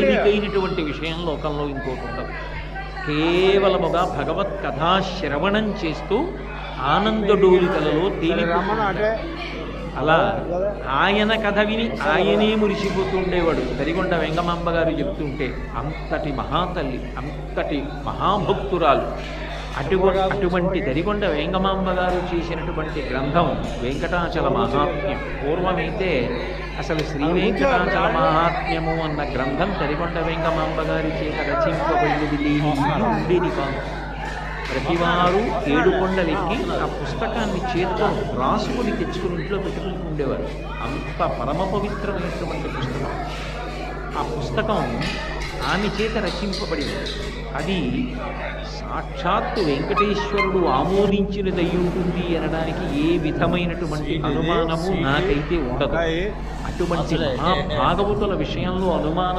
తేలికైనటువంటి విషయం లోకంలో ఇంకోటి ఉండదు. కేవలముగా భగవత్ కథా శ్రవణం చేస్తూ ఆనందడోలికలలో తేలిపోతుంటాడు అలా ఆయన కథ విని ఆయనే మురిసిపోతుండేవాడు. తరిగొండ వెంగమాంబ గారు చెప్తుంటే అంతటి మహాతల్లి అంతటి మహాభక్తురాలు అటువ అటువంటి దరిగొండ వెంగమాంబ గారు చేసినటువంటి గ్రంథం వెంకటాచల మహాత్మ్యం. పూర్వమైతే అసలు శ్రీ వెంకటాచల మహాత్మ్యము అన్న గ్రంథం తరిగొండ వెంగమాంబ గారి చేత రచింపబడినది ఉండేది కాదు ప్రతివారు ఏడు కొండలెక్కి ఆ పుస్తకాన్ని చేతితో రాసుకుని తెచ్చుకుని ఇంట్లో పెట్టుకుని ఉండేవారు. అంత పరమ పవిత్రమైనటువంటి పుస్తకం. ఆ పుస్తకం ఆమె చేత రచింపబడింది అది సాక్షాత్తు వెంకటేశ్వరుడు ఆమోదించినది అయి ఉంటుంది అనడానికి ఏ విధమైనటువంటి అనుమానము నాకైతే ఉండదు. అటువంటి మహాభాగవతుల విషయంలో అనుమానం